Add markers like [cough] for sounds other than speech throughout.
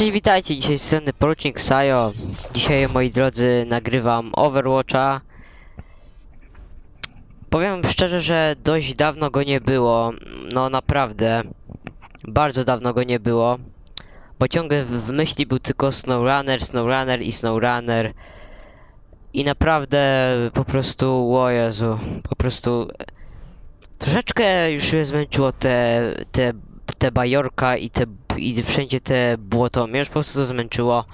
Cześć, witajcie, dzisiaj z strony Porucznik Sajo. Dzisiaj, moi drodzy, nagrywam Overwatcha. Powiem szczerze, że dość dawno go nie było. No naprawdę. Bardzo dawno go nie było. Bo ciągle w myśli był tylko SnowRunner, SnowRunner i SnowRunner. I naprawdę po prostu, o Jezu, po prostu troszeczkę już mnie zmęczyło te, te, te bajorka i te, i wszędzie te błoto, mnie już po prostu to zmęczyło.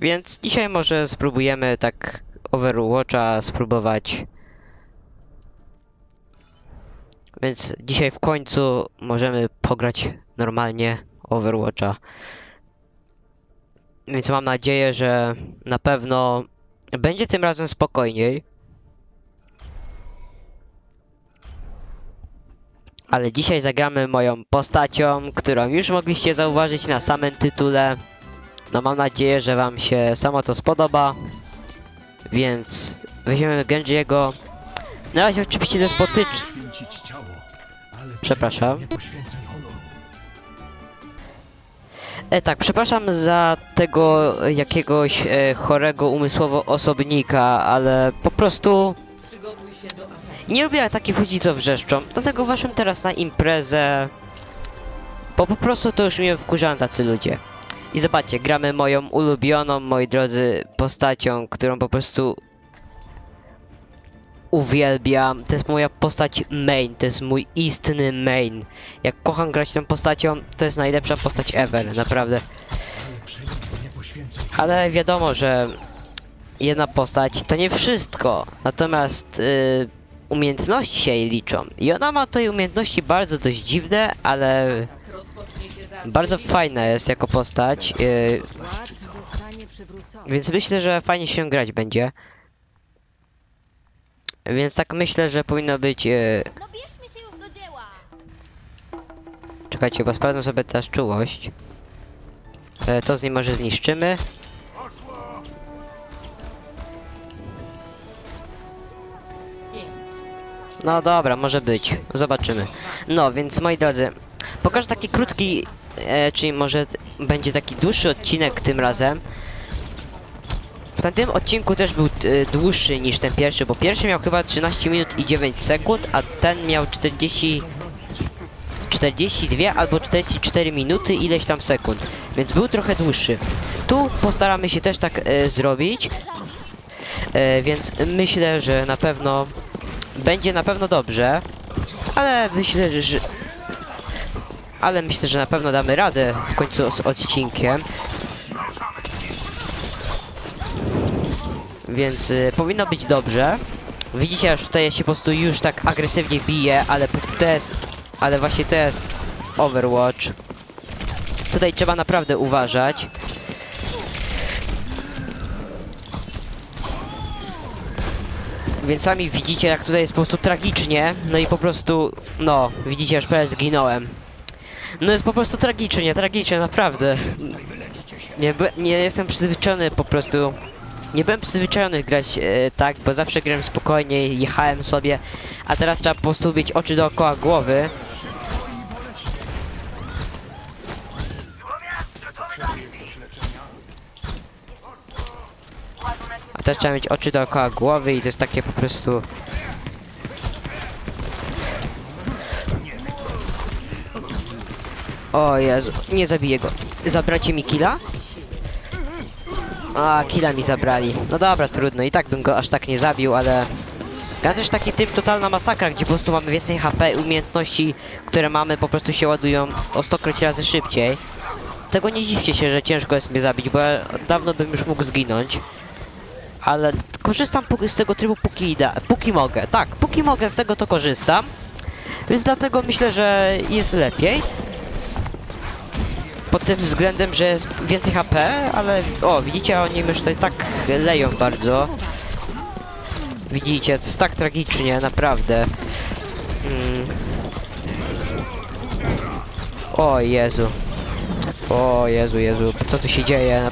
Więc dzisiaj może spróbujemy tak Overwatcha spróbować. Więc dzisiaj w końcu możemy pograć normalnie Overwatcha. Więc mam nadzieję, że na pewno będzie tym razem spokojniej. Ale dzisiaj zagramy moją postacią, którą już mogliście zauważyć na samym tytule. No mam nadzieję, że wam się samo to spodoba. Więc weźmiemy Genjiego. Na razie oczywiście to jest potycz... Przepraszam. E, tak, przepraszam za tego jakiegoś e, chorego umysłowo osobnika, ale po prostu nie lubię takich ludzi, co wrzeszczą. Dlatego waszym teraz na imprezę, bo po prostu to już mnie wkurzają tacy ludzie. I zobaczcie, gramy moją ulubioną, moi drodzy, postacią, którą po prostu uwielbiam. To jest moja postać main, to jest mój istny main. Jak kocham grać tą postacią, to jest najlepsza postać ever, naprawdę. Ale wiadomo, że jedna postać to nie wszystko. Natomiast y, umiejętności się jej liczą. I ona ma tutaj umiejętności bardzo dość dziwne, ale bardzo fajna jest jako postać. Y, więc myślę, że fajnie się grać będzie. Więc tak myślę, że powinno być. Y, No czekajcie, bo sprawdzę sobie teraz czułość. E, to z nim może zniszczymy. No dobra, może być. Zobaczymy. No, więc moi drodzy, pokażę taki krótki, e, czyli może będzie taki dłuższy odcinek tym razem. W tamtym odcinku też był e, dłuższy niż ten pierwszy, bo pierwszy miał chyba 13 minut i 9 sekund, a ten miał 40... 42 albo 44 minuty ileś tam sekund, więc był trochę dłuższy. Tu postaramy się też tak e, zrobić, e, więc myślę, że na pewno będzie na pewno dobrze, ale myślę, że ale myślę, że na pewno damy radę w końcu z odcinkiem. Więc y, powinno być dobrze. Widzicie, że tutaj ja się po prostu już tak agresywnie bije, ale to jest, ale właśnie to jest Overwatch. Tutaj trzeba naprawdę uważać. Więc sami widzicie, jak tutaj jest po prostu tragicznie. No i po prostu, no, widzicie, już prawie zginąłem. No jest po prostu tragicznie, tragicznie, naprawdę. Nie, nie jestem przyzwyczajony po prostu. Nie byłem przyzwyczajony grać e, tak, bo zawsze grałem spokojnie, jechałem sobie, a teraz trzeba po prostu mieć oczy dookoła głowy. Teraz trzeba mieć oczy dookoła głowy i to jest takie po prostu... O Jezu, nie zabiję go. Zabracie mi killa? A, killa mi zabrali. No dobra, trudno, i tak bym go aż tak nie zabił, ale... Ja też taki typ totalna masakra, gdzie po prostu mamy więcej HP umiejętności, które mamy po prostu się ładują o stokroć razy szybciej. Tego nie dziwcie się, że ciężko jest mnie zabić, bo ja dawno bym już mógł zginąć. Ale korzystam z tego trybu póki ida, póki mogę. Tak, póki mogę z tego to korzystam. Więc dlatego myślę, że jest lepiej. Pod tym względem, że jest więcej HP, ale o, widzicie, oni już tutaj tak leją bardzo. Widzicie, to jest tak tragicznie, naprawdę. Mm. O Jezu. O Jezu, Jezu, co tu się dzieje?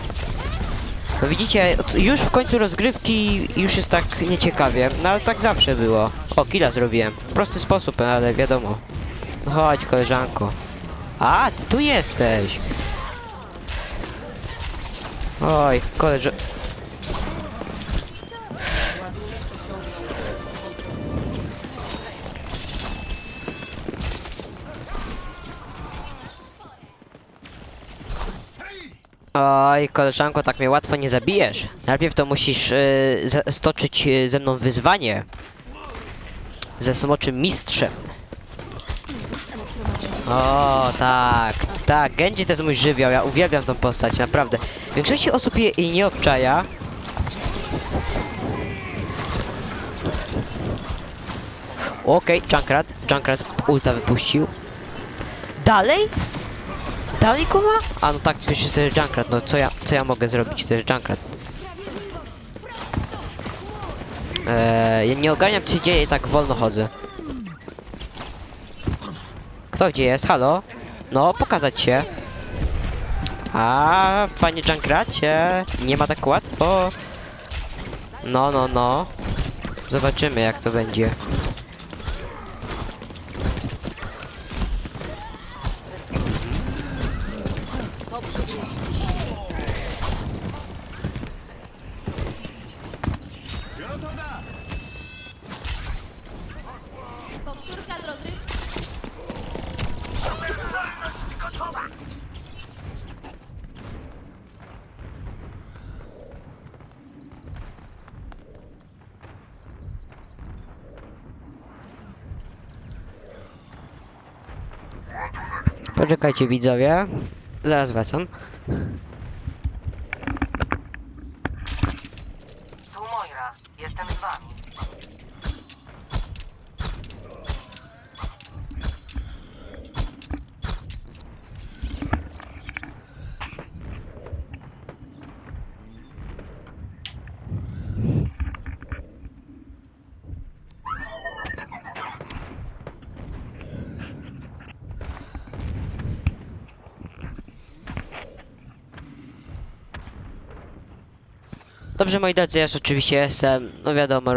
No widzicie, już w końcu rozgrywki już jest tak nieciekawie, no ale tak zawsze było. O, killa zrobiłem. W prosty sposób, ale wiadomo. No chodź, koleżanko. A, ty tu jesteś. Oj, koleże... Oj, koleżanko, tak mnie łatwo nie zabijesz. Najpierw to musisz y, stoczyć y, ze mną wyzwanie. Ze smoczym mistrzem. O, tak, tak, Genji to jest mój żywioł, ja uwielbiam tą postać, naprawdę. Większości osób jej, nie obczaja. Okej, Junkrat, Junkrat ulta wypuścił. Dalej? Dalej go ma? A no tak, przecież to jest Junkrat, no co ja, co ja mogę zrobić, to jest Junkrat. Eee, ja nie ogarniam się dzieje tak wolno chodzę. Kto gdzie jest? Halo? No, pokazać się. A, panie Junkracie, nie ma tak łatwo. No, no, no. Zobaczymy jak to będzie. Poczekajcie widzowie. Zaraz wracam. Tu Moira, jestem z wami. Dobrze moi drodzy, ja oczywiście jestem, no wiadomo,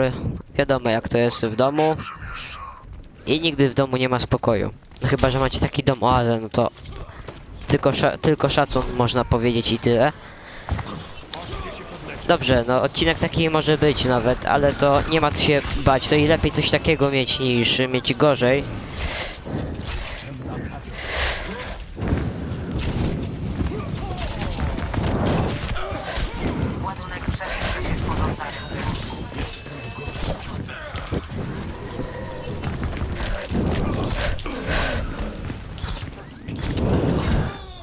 wiadomo jak to jest w domu. I nigdy w domu nie ma spokoju. No chyba, że macie taki dom oazę, no to tylko, tylko szacun można powiedzieć i tyle. Dobrze, no odcinek taki może być nawet, ale to nie ma co się bać, to i lepiej coś takiego mieć niż mieć gorzej.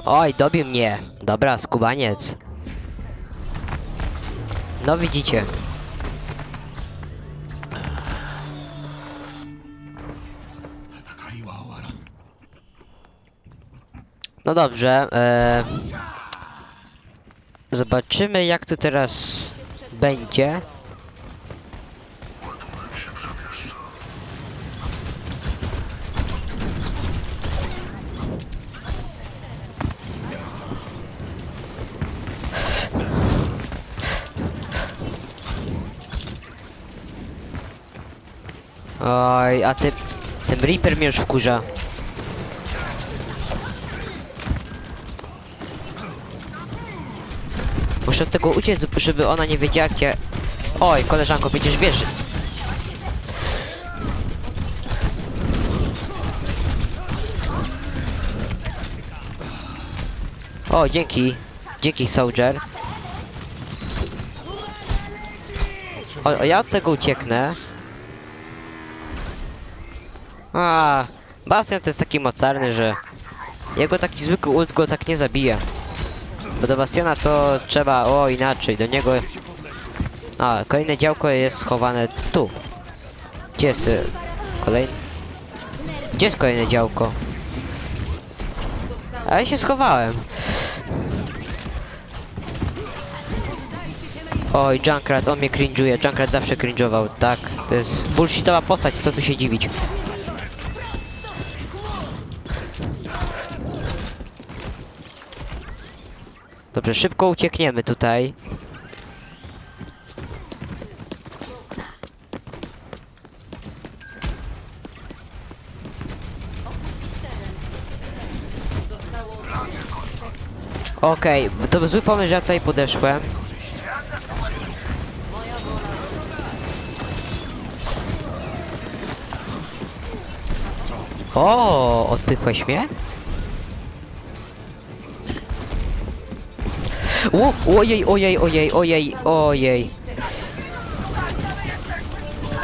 Oj, dobił mnie. Dobra, skubaniec. No widzicie. No dobrze. E... Zobaczymy jak tu teraz będzie. A ty... Ten Reaper mnie już wkurza. Muszę od tego uciec, żeby ona nie wiedziała gdzie... Oj, koleżanko, przecież wiesz... O, dzięki. Dzięki, Soldier. O, ja od tego ucieknę. A, Bastian to jest taki mocarny, że... Jego taki zwykły ult go tak nie zabija. Bo do Bastiona to trzeba, o inaczej, do niego... A, kolejne działko jest schowane tu. Gdzie jest y, kolejne... Gdzie jest kolejne działko? A ja się schowałem. Oj, Junkrat, on mnie cringe'uje. Junkrat zawsze cringe'ował, tak. To jest bullshitowa postać, co tu się dziwić. Dobrze, szybko uciekniemy tutaj. Okej, to był zły pomysł, że ja tutaj podeszłem. O, odpychłeś mnie? O, ojej, ojej, ojej, ojej, ojej.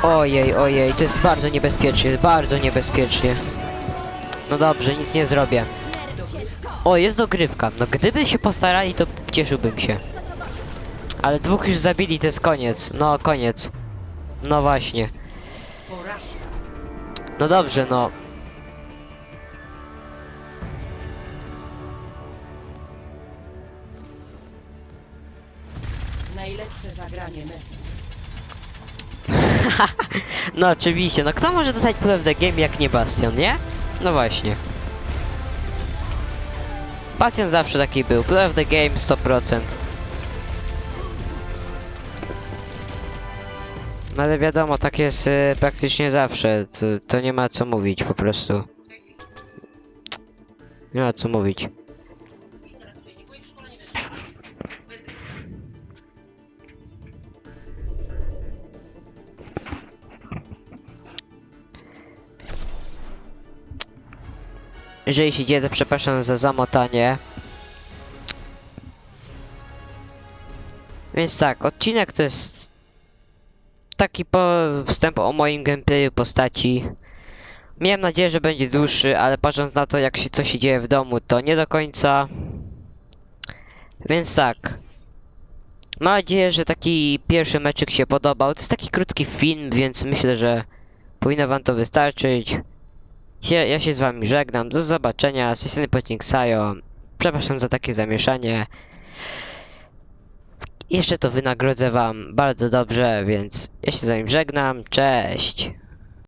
Ojej, ojej, to jest bardzo niebezpiecznie, bardzo niebezpiecznie. No dobrze, nic nie zrobię. O, jest dogrywka. No gdyby się postarali, to cieszyłbym się. Ale dwóch już zabili, to jest koniec. No, koniec. No właśnie. No dobrze, no. Meczu. [laughs] No oczywiście, no kto może dostać of the Game jak nie Bastion, nie? No właśnie. Bastion zawsze taki był, of the Game 100%. No ale wiadomo, tak jest y, praktycznie zawsze, to, to nie ma co mówić po prostu. Nie ma co mówić. Jeżeli się dzieje, to przepraszam za zamotanie. Więc tak, odcinek to jest taki wstęp o moim gameplayu postaci. Miałem nadzieję, że będzie dłuższy, ale patrząc na to, jak się co się dzieje w domu, to nie do końca. Więc tak. Mam nadzieję, że taki pierwszy meczyk się podobał. To jest taki krótki film, więc myślę, że powinno wam to wystarczyć. Sie, ja się z wami żegnam. Do zobaczenia. Sesjony Pociąg Sajo. Przepraszam za takie zamieszanie. Jeszcze to wynagrodzę wam bardzo dobrze, więc ja się z wami żegnam. Cześć.